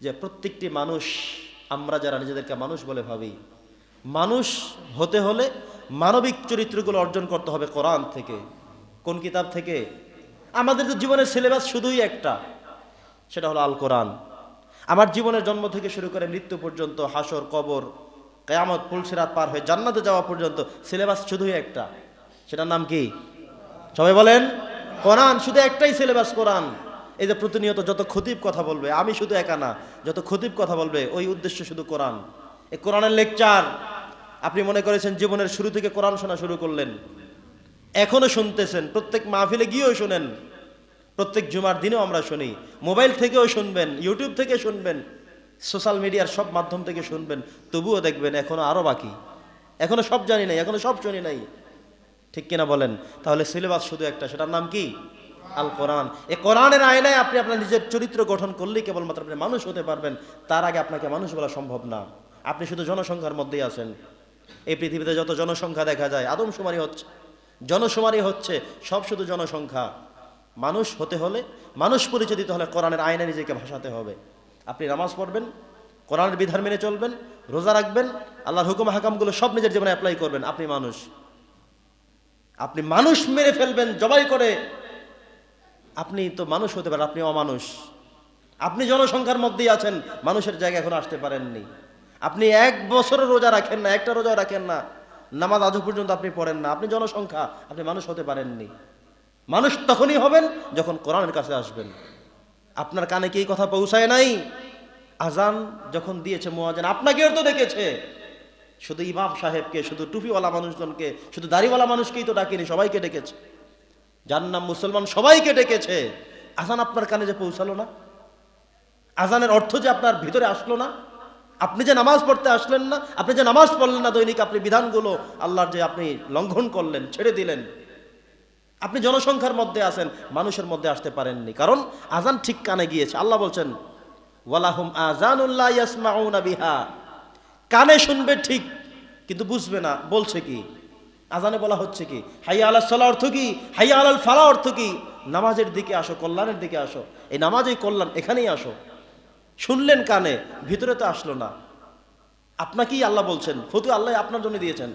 যে প্রত্যেকটি মানুষ, আমরা যারা নিজেদেরকে মানুষ বলে ভাবি, মানুষ হতে হলে মানবিক চরিত্রগুলো অর্জন করতে হবে কোরআন থেকে। কোন কিতাব থেকে? আমাদের তো জীবনের সিলেবাস শুধুই একটা, সেটা হলো আল কোরআন আমার জীবনের জন্ম থেকে শুরু করে মৃত্যু পর্যন্ত, হাসর, কবর, কেয়ামত, পুলসিরাত পার হয়ে জান্নাতে যাওয়া পর্যন্ত সিলেবাস শুধুই একটা। সেটার নাম কি? সবাই বলেন? কোরআন শুধু একটাই সিলেবাস কোরআন। এই যে প্রতিনিয়ত যত খতিব কথা বলবে, আমি শুধু একা না, যত খতিব কথা বলবে, ওই উদ্দেশ্য শুধু কোরআন। এই কোরআনের লেকচার, আপনি মনে করেছেন জীবনের শুরু থেকে কোরআন শোনা শুরু করলেন। এখনও শুনতেছেন, প্রত্যেক মাহফিলে গিয়েও শোনেন। প্রত্যেক জুমার দিনেও আমরা শুনি। মোবাইল থেকেও শুনবেন, ইউটিউব থেকে শুনবেন, সোশ্যাল মিডিয়ার সব মাধ্যম থেকে শুনবেন, তবুও দেখবেন এখনও আরও বাকি। এখনও সব জানি নাই, এখনও সব শুনি নাই। ঠিক কিনা বলেন? তাহলে সিলেবাস শুধু একটা, সেটার নাম কি? আল কোরআন। এ কোরআনের আয়নায় আপনি আপনার নিজের চরিত্র গঠন করলেই কেবলমাত্র আপনি মানুষ হতে পারবেন। তার আগে আপনাকে মানুষ বলা সম্ভব না। আপনি শুধু জনসংখ্যার মধ্যেই আছেন। এই পৃথিবীতে যত জনসংখ্যা দেখা যায়, আদমশুমারি হচ্ছে। জনশুমারি হচ্ছে সব শুধু জনসংখ্যা। মানুষ হতে হলে, মানুষ পরিচয় দিতে হলে কোরআনের আয়না নিজেকে ভাসাতে হবে। আপনি নামাজ পড়বেন, কোরআনের বিধান মেনে চলবেন, রোজা রাখবেন, আল্লাহর হুকুম, হাকামগুলো সব নিজের জীবনে অ্যাপ্লাই করবেন। আপনি মানুষ। আপনি মানুষ মেরে ফেলবেন, জবাই করে। আপনি তো মানুষ হতে পারেন, আপনি অমানুষ। আপনি জনসংখ্যার মধ্যেই আছেন, মানুষের জায়গায় এখন আসতে পারেননি। আপনি এক বছরও রোজা রাখেন না, একটা রোজা রাখেন না। নামাজ আজও পর্যন্ত আপনি পড়েন না। আপনি জনসংখ্যা, আপনি মানুষ হতে পারেননি। মানুষ তখনই হবেন যখন কোরআনের কাছে আসবেন। আপনার কানে কি কথা পৌঁছায় নাই? আজান যখন দিয়েছে মোয়াজান আপনাকেও তো ডেকেছে। শুধু ইমাম সাহেবকে, শুধু টুপিওয়ালা মানুষজনকে, শুধু দাড়িওয়ালা মানুষকেই তো ডাকেনি, সবাইকে ডেকেছে। যার নাম মুসলমান সবাইকে ডেকেছে। আজান আপনার কানে যে পৌঁছালো না? আজানের অর্থ যে আপনার ভিতরে আসলো না? আপনি যে নামাজ পড়তে আসলেন না? আপনি যে নামাজ পড়লেন না, দৈনিক আপনি বিধানগুলো আল্লাহর যে আপনি লঙ্ঘন করলেন, ছেড়ে দিলেন। আপনি জনসংখ্যার মধ্যে আছেন, মানুষের মধ্যে আসতে পারেননি। কারণ আজান ঠিক কানে গিয়েছে। আল্লাহ বলছেন, ওয়ালাহুম আজানুল্লাহ ইয়াসমাউনা বিহা। কানে শুনবে ঠিক, কিন্তু বুঝবে না, বলছে কি? আজানে বলা হচ্ছে কি? হাইয়া আলাহ সালা অর্থ কি? হাইয়া আলাল ফালা অর্থ কি? নামাজের দিকে আসো, কল্যাণের দিকে আসো। এই নামাজেই কল্যাণ, এখানেই আসো। শুনলেন কানে, ভিতরে তো আসলো না। আপনাকেই আল্লাহ বলছেন ফতু আল্লাহ আপনার জন্য দিয়েছেন।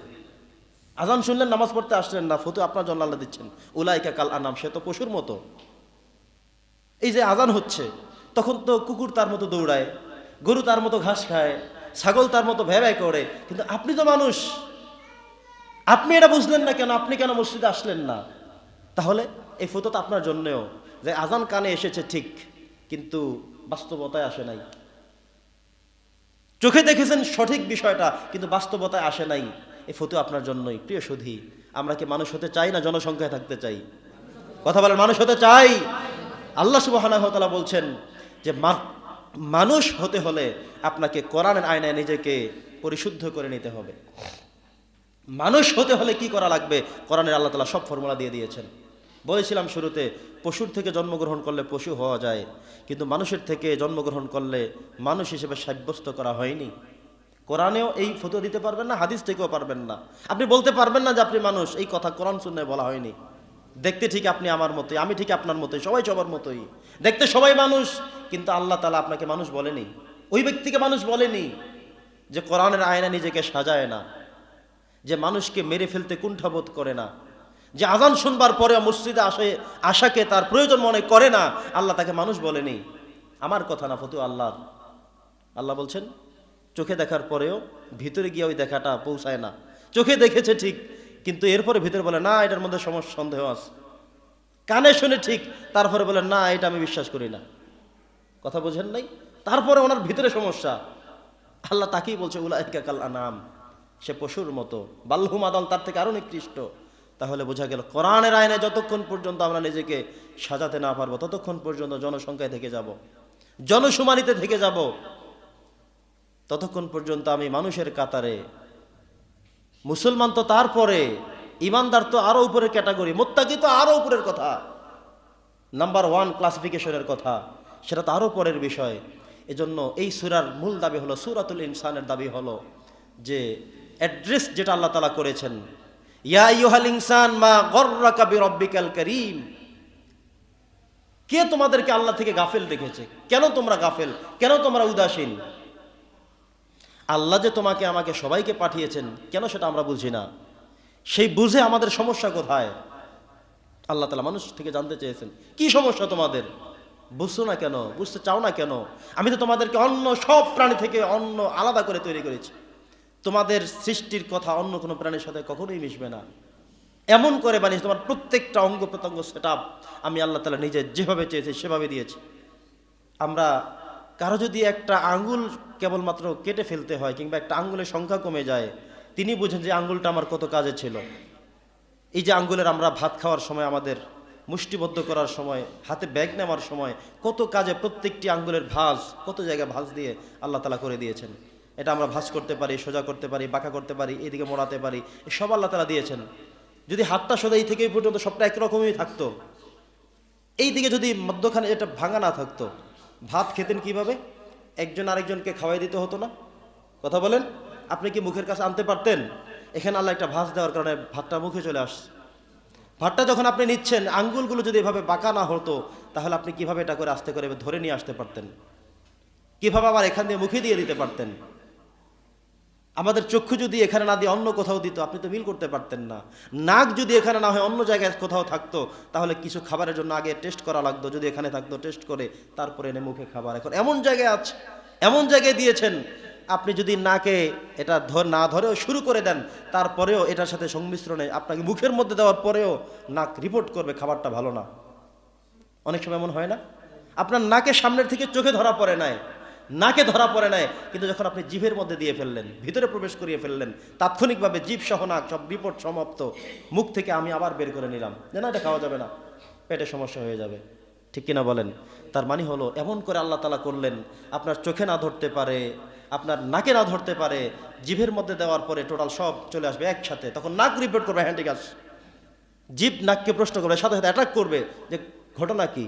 আজান শুনলেন, নামাজ পড়তে আসলেন না ফতু আপনার জন্য আল্লাহ দিচ্ছেন। উলাইকা কাল আনাম, সে তো পশুর মতো। এই যে আজান হচ্ছে, তখন তো কুকুর তার মতো দৌড়ায়, গরু তার মতো ঘাস খায়, ছাগল তার মতো ভ্যাবাই করে, কিন্তু আপনি তো মানুষ। আপনি এটা বুঝলেন না কেন? আপনি কেন মসজিদে আসলেন না? তাহলে এই ফটো তো আপনার জন্যেও। যে আজান কানে এসেছে ঠিক, কিন্তু বাস্তবতায় আসে নাই। চোখে দেখেছেন সঠিক বিষয়টা, কিন্তু বাস্তবতায় আসে নাই। এই ফটো আপনার জন্যই। প্রিয় সুধী, আমরা কি মানুষ হতে চাই না জনসংখ্যায় থাকতে চাই? কথা বলেন, মানুষ হতে চাই? আল্লাহ সুবাহ বলছেন যে মানুষ হতে হলে আপনাকে কোরআনের আয়নায় নিজেকে পরিশুদ্ধ করে নিতে হবে। মানুষ হতে হলে কি করা লাগবে? কোরআনের আল্লাহ তালা সব ফর্মুলা দিয়ে দিয়েছেন। বলেছিলাম শুরুতে, পশুর থেকে জন্মগ্রহণ করলে পশু হওয়া যায়, কিন্তু মানুষের থেকে জন্মগ্রহণ করলে মানুষ হিসেবে সাব্যস্ত করা হয়নি। কোরআনেও এই ফটো দিতে পারবেন না, হাদিস থেকেও পারবেন না। আপনি বলতে পারবেন না যে আপনি মানুষ, এই কথা কোরআন শুনে বলা হয়নি। দেখতে ঠিক আপনি আমার মতোই, আমি ঠিক আপনার মতোই, সবাই সবার মতোই। দেখতে সবাই মানুষ, কিন্তু আল্লাহ তালা আপনাকে মানুষ বলেনি। ওই ব্যক্তিকে মানুষ বলেনি যে কোরআনের আয়না নিজেকে সাজায় না। যে মানুষকে মেরে ফেলতে কুণ্ঠাবোধ করে না, যে আজান শুনবার পরে মসজিদে আসে, আশাকে তার প্রয়োজন মনে করে না, আল্লাহ তাকে মানুষ বলেনি। আমার কথা না ফতু আল্লাহর। আল্লাহ বলছেন, চোখে দেখার পরেও ভিতরে গিয়ে ওই দেখাটা পৌঁছায় না। চোখে দেখেছে ঠিক, কিন্তু এরপরে ভিতরে বলে, না, এটার মধ্যে সমস্যা সন্দেহ আছে। কানে শুনে ঠিক, তারপরে বলে, না, এটা আমি বিশ্বাস করি না। কথা বোঝেন নাই? তারপরে ওনার ভিতরে সমস্যা। আল্লাহ তাকেই বলছে, উলাইকা কাল আনাম। সে পশুর মতো। বাল্যু মাদল তার থেকে আরও নিকৃষ্ট। তাহলে বোঝা গেল কোরআনের আইনে যতক্ষণ পর্যন্ত আমরা নিজেকে সাজাতে না পারব, ততক্ষণ পর্যন্ত জনসংখ্যায় থেকে যাব। জনশুমারিতে থেকে যাব। ততক্ষণ পর্যন্ত আমি মানুষের কাতারে। মুসলমান তো তারপরে ইমানদার তো আরও উপরের ক্যাটাগরি, মোত্তাকি তো আরও উপরের কথা। নাম্বার ওয়ান ক্লাসিফিকেশনের কথা, সেটা তো আরও পরের বিষয়। এজন্য এই সুরার মূল দাবি হলো, সুরাতুল ইনসানের দাবি হলো যে অ্যাড্রেস যেটা আল্লাহ তালা করেছেন। ইয়া ইউহাল ইনসান মা গর্রাকা বিরব্বিকাল করিম। কে তোমাদেরকে আল্লাহ থেকে গাফেল রেখেছে কেন তোমরা গাফেল? কেন তোমরা উদাসীন? আল্লাহ যে তোমাকে, আমাকে সবাইকে পাঠিয়েছেন, কেন সেটা আমরা বুঝি না? সেই বুঝে আমাদের সমস্যা কোথায়? আল্লাহ তালা মানুষ থেকে জানতে চেয়েছেন, কি সমস্যা তোমাদের? বুঝছ না কেন? বুঝতে চাও না কেন? আমি তো তোমাদেরকে অন্য সব প্রাণী থেকে অন্য আলাদা করে তৈরি করেছি। তোমাদের সৃষ্টির কথা অন্য কোনো প্রাণীর সাথে কখনোই মিশবে না। এমন করে বানিয়েছি, তোমার প্রত্যেকটা অঙ্গ প্রত্যঙ্গ সেট আমি আল্লাহ তালা নিজে যেভাবে চেয়েছি, সেভাবে দিয়েছি। আমরা কারও যদি একটা আঙ্গুল কেবলমাত্র কেটে ফেলতে হয় কিংবা একটা আঙ্গুলের সংখ্যা কমে যায়, তিনি বুঝেন যে আঙ্গুলটা আমার কত কাজে ছিল। এই যে আঙ্গুলের আমরা ভাত খাওয়ার সময়, আমাদের মুষ্টিবদ্ধ করার সময়, হাতে ব্যাগ নেওয়ার সময়, কত কাজে প্রত্যেকটি আঙ্গুলের ভাঁজ, কত জায়গায় ভাঁজ দিয়ে আল্লাহ তালা করে দিয়েছেন। এটা আমরা ভাঁজ করতে পারি, সোজা করতে পারি, বাঁকা করতে পারি, এদিকে মোড়াতে পারি সব আল্লাহ তারা দিয়েছেন। যদি হাতটা সোজা এই থেকে পর্যন্ত সবটা একরকমই থাকতো, এই দিকে যদি মধ্যখানে এটা ভাঙা না থাকতো, ভাত খেতেন কীভাবে? একজন আরেকজনকে খাওয়াই দিতে হতো না? কথা বলেন, আপনি কি মুখের কাছে আনতে পারতেন? এখানে আল্লাহ একটা ভাত দেওয়ার কারণে ভাতটা মুখে চলে আসছে। ভাতটা যখন আপনি নিচ্ছেন, আঙ্গুলগুলো যদি এভাবে বাঁকা না হতো, তাহলে আপনি কীভাবে এটা করে আস্তে করে ধরে নিয়ে আসতে পারতেন? কীভাবে আবার এখান দিয়ে মুখে দিয়ে দিতে পারতেন? আমাদের চক্ষু যদি এখানে না দিয়ে অন্য কোথাও দিত, আপনি তো মিল করতে পারতেন না। নাক যদি এখানে না হয় অন্য জায়গায় কোথাও থাকতো, তাহলে কিছু খাবারের জন্য আগে টেস্ট করা লাগতো, যদি এখানে থাকতো টেস্ট করে, তারপরে এনে মুখে খাবার। এখন এমন জায়গায় আছে, এমন জায়গায় দিয়েছেন, আপনি যদি নাকে এটা ধর, না ধরেও শুরু করে দেন, তারপরেও এটার সাথে সংমিশ্রণে আপনাকে মুখের মধ্যে দেওয়ার পরেও নাক রিপোর্ট করবে, খাবারটা ভালো না। অনেক সময় এমন হয় না? আপনার নাকে সামনের থেকে চোখে ধরা পড়ে নাই। নাকে ধরা পড়ে নাই, কিন্তু যখন আপনি জিভের মধ্যে দিয়ে ফেললেন, ভিতরে প্রবেশ করিয়ে ফেললেন, তাৎক্ষণিকভাবে জীব সহ নাক সব বিপদ সমাপ্ত, মুখ থেকে আমি আবার বের করে নিলাম। যে না, এটা খাওয়া যাবে না, পেটে সমস্যা হয়ে যাবে। ঠিক কিনা বলেন? তার মানে হলো, এমন করে আল্লাহ তালা করলেন, আপনার চোখে না ধরতে পারে, আপনার নাকে না ধরতে পারে, জিভের মধ্যে দেওয়ার পরে টোটাল সব চলে আসবে একসাথে। তখন নাক রিপোর্ট করবে হ্যান্ডিক আস জীব নাককে প্রশ্ন করবে, সাথে সাথে অ্যাটাক করবে, যে ঘটনা কি?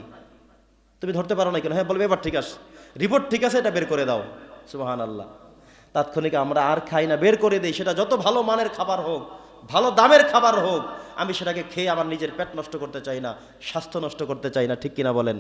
তুমি ধরতে পারো না কেন? হ্যাঁ বলবে এবার ঠিক আছে রিপোর্ট ঠিক আছে, এটা বের করে দাও। সুবাহান আল্লাহ তাৎক্ষণিক আমরা আর খাই না, বের করে দিই। সেটা যত ভালো মানের খাবার হোক, ভালো দামের খাবার হোক, আমি সেটাকে খেয়ে আমার নিজের পেট নষ্ট করতে চাই না, স্বাস্থ্য নষ্ট করতে চাই না, ঠিক কিনা বলেন?